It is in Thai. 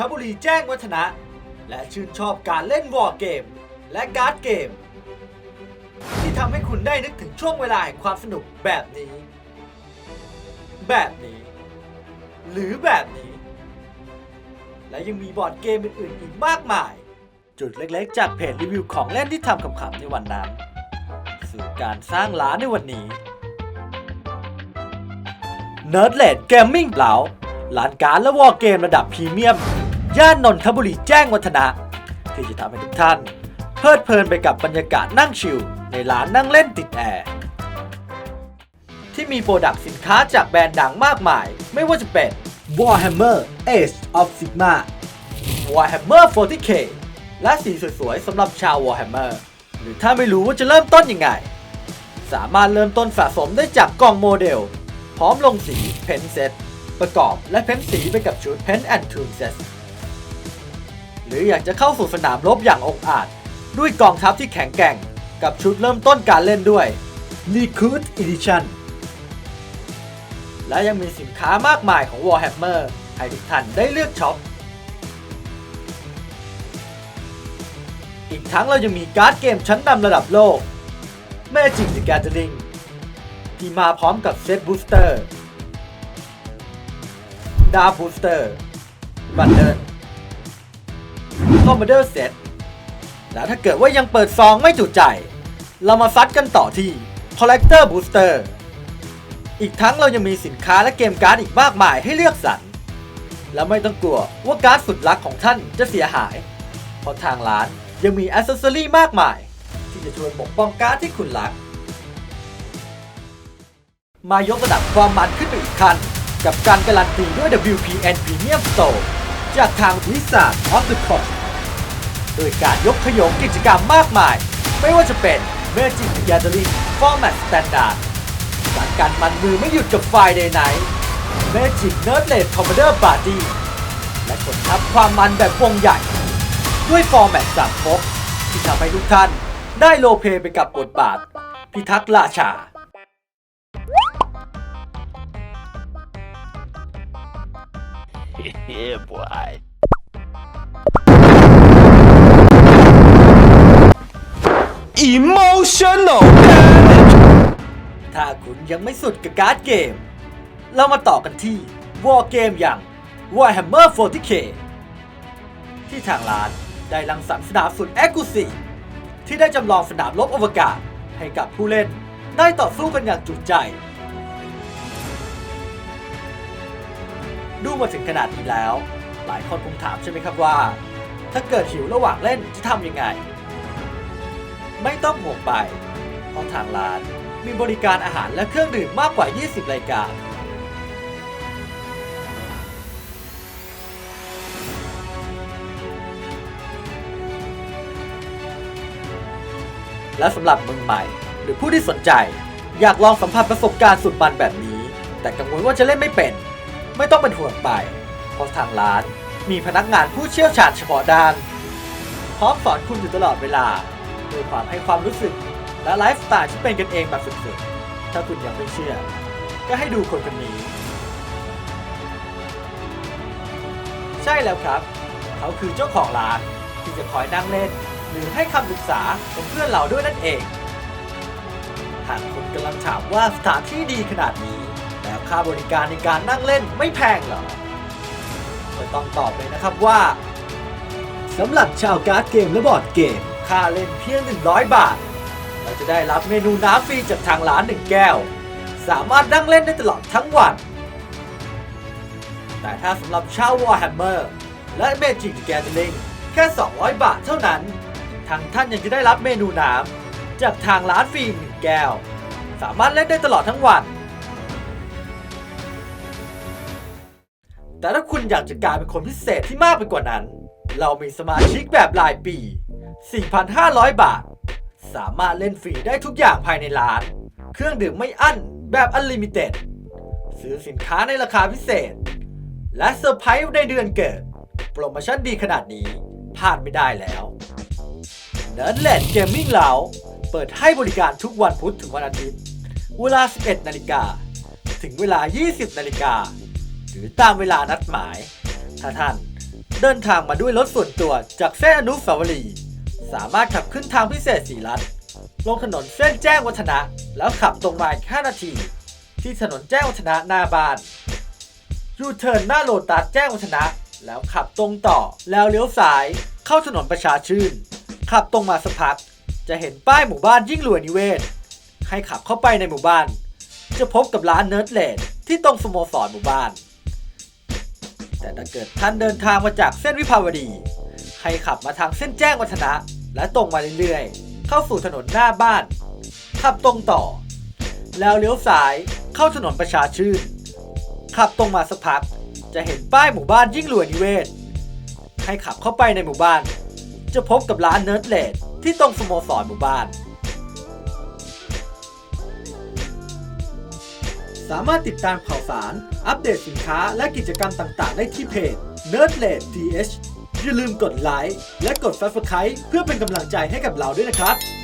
ทบุรีแจ้งวัฒนะ และชื่นชอบการเล่นวอร์เกม และการ์ดเกม ที่ทำให้คุณได้นึกถึงช่วงเวลาแห่งความสนุกแบบนี้ แบบนี้ หรือแบบนี้ และยังมีบอร์ดเกมอื่นๆอีกมากมาย จุดเล็กๆ จากเพจรีวิวของเล่นที่ทำขำๆในวันนั้น สู่การสร้างร้านในวันนี้ n e r d l e t Gaming เหลาร้านการดและวอร์เกมระดับพรีเมียม ย่านนนทบุรีแจ้งวัฒนะ ที่จะทำให้ทุกท่าน เพลิดเพลินไปกับบรรยากาศนั่งชิลในร้านนั่งเล่นติดแอร์ที่มีโปรดักต์สินค้าจากแบรนด์ดังมากมาย ไม่ว่าจะเป็น Warhammer Age of Sigma Warhammer 40k และสีสวยๆสำหรับชาว Warhammer หรือถ้าไม่รู้ว่าจะเริ่มต้นยังไง สามารถเริ่มต้นสะสมได้จากกล่องโมเดล พร้อมลงสีเพนเซตประกอบและเพ้นสีไปกับชุด Pen and Tune Set หรืออยากจะเข้าสู่สนามรบอย่างองอาจ ด้วยกองทัพที่แข็งแกร่ง กับชุดเริ่มต้นการเล่นด้วย Recruit Edition และยังมีสินค้ามากมายของ Warhammer ให้ทุกท่านได้เลือกช็อป อีกทั้งเรายังมีการ์ดเกมชั้นนำระดับโลก Magic the Gathering ที่มาพร้อมกับเซตบูสเตอร์ดาบูสเตอร์บันเดิลค อมมานเดอร์เซตแล้วถ้าเกิดว่ายังเปิดซองไม่จุใจ เรามาซัดกันต่อที่ Collector Booster อีกทั้งเรายังมีสินค้าและเกมการ์ดอีกมากมายให้เลือกสรร และไม่ต้องกลัวว่าการ์ดสุดลักของท่านจะเสียหาย เพราะทางร้านยังมีอ c เซสซอรี่มากมาย ที่จะช่วยปกป้องการ์ดที่คุณรัก มายกระดับความมันขึ้นไปอีกขั้นกับการการันตีด้วย WPN Premium Store จากทาง Wizard of the Coast โดยการยกขยงกิจกรรมมากมาย ไม่ว่าจะเป็น Magic the Gathering Format Standard การมันมือไม่หยุดกับ Friday Night Magic Nerdlet Commander Party และกดทับความมันแบบวงใหญ่ ด้วยฟอร์แมตสามก๊กที่ทำให้ทุกท่านได้โลเพไปกับบทบาท พิทักษ์ราชา yeah, boy. Emotional damage ถ้าคุณยังไม่สุดกับการ์ดเกม เรามาต่อกันที่ War Game อย่าง Warhammer 40k ที่ทางร้านได้รังสรรค์สนามสุด e x c l u s i v ที่ได้จำลองสนามรบอวกาศให้กับผู้เล่นได้ต่อสู้กันอย่างจุใจ ดูมาถึงขนาดนี้แล้ว หลายคนคงถามใช่ไหมครับว่า ถ้าเกิดหิวระหว่างเล่นจะทำยังไง ไม่ต้องห่วงไป เพราะทางร้านมีบริการอาหารและเครื่องดื่มมากกว่า 20 รายการ และสำหรับมือใหม่ หรือผู้ที่สนใจ อยากลองสัมผัสประสบการณ์สุดมันแบบนี้ แต่กังวลว่าจะเล่นไม่เป็น ไม่ต้องเป็นห่วงไป เพราะทางร้านมีพนักงานผู้เชี่ยวชาญเฉพาะด้าน พร้อมสอนคุณอยู่ตลอดเวลา ด้วยความให้ความรู้สึก และไลฟ์สไตล์ที่เป็นกันเองแบบสุดๆ ถ้าคุณยังไม่เชื่อ ก็ให้ดูคนคนนี้ ใช่แล้วครับ เขาคือเจ้าของร้านที่จะคอยนั่งเล่น หรือให้คำปรึกษาเป็นเพื่อนเราด้วยนั่นเองหากคุณกำลังถามว่าสถานที่ดีขนาดนี้แล้วค่าบริการในการนั่งเล่นไม่แพงเหรอก็ต้องตอบเลยนะครับว่าสำหรับชาวการ์ดเกมและบอร์ดเกม ค่าเล่นเพียง 100 บาท เราจะได้รับเมนูน้ำฟรีจากทางร้าน 1 แก้ว สามารถนั่งเล่นได้ตลอดทั้งวัน แต่ถ้าสำหรับชาว Warhammer และ Magic the Gathering แค่ 200 บาทเท่านั้น ทางท่านยังจะได้รับเมนูน้ำจากทางร้านฟรีหนึ่งแก้ว สามารถเล่นได้ตลอดทั้งวัน แต่ถ้าคุณอยากจะกลายเป็นคนพิเศษที่มากไปกว่านั้น เรามีสมาชิกแบบรายปี 4,500 บาท สามารถเล่นฟรีได้ทุกอย่างภายในร้าน เครื่องดื่มไม่อั้นแบบอันลิมิเต็ด ซื้อสินค้าในราคาพิเศษ และเซอร์ไพรส์ในเดือนเกิด โปรโมชั่นดีขนาดนี้พลาดไม่ได้แล้วเนิร์ดเลดเกมมิ่งเราเปิดให้บริการทุกวันพุธถึงวันอาทิตย์ เวลา 11 นาฬิกา ถึงเวลา 20 นาฬิกา หรือตามเวลานัดหมาย ถ้าท่านเดินทางมาด้วยรถส่วนตัวจากเส้นอนุสาวรีย์ สามารถขับขึ้นทางพิเศษสีลัดลงถนนเส้นแจ้งวัฒนะ แล้วขับตรงมาอีก5นาที ที่ถนนแจ้งวัฒนะหน้าบ้านยูเทิร์นหน้าโลตัสแจ้งวัฒนะ แล้วขับตรงต่อแล้วเลี้ยวซ้าย เข้าถนนประชาชื่น ขับตรงมาสักพัก จะเห็นป้ายหมู่บ้านยิ่งรวยนิเวศ ให้ขับเข้าไปในหมู่บ้าน จะพบกับร้านเนิร์ดเลดที่ตรงสโมสรหมู่บ้าน แต่ถ้าเกิดท่านเดินทางมาจากเส้นวิภาวดี ให้ขับมาทางเส้นแจ้งวัฒนะ และตรงมาเรื่อยๆ เข้าสู่ถนนหน้าบ้านขับตรงต่อ แล้วเลี้ยวซ้ายเข้าถนนประชาชื่น ขับตรงมาสักพัก จะเห็นป้ายหมู่บ้านยิ่งรวยนิเวศ ให้ขับเข้าไปในหมู่บ้าน จะพบกับร้านเนิร์ดเลดที่ตรงสโมสรหมู่บ้าน สามารถติดตามข่าวสาร อัปเดตสินค้าและกิจกรรมต่างๆ ได้ที่เพจ Nerdlate TH อย่าลืมกดไลค์และกด Subscribe เพื่อเป็นกำลังใจให้กับเราด้วยนะครับ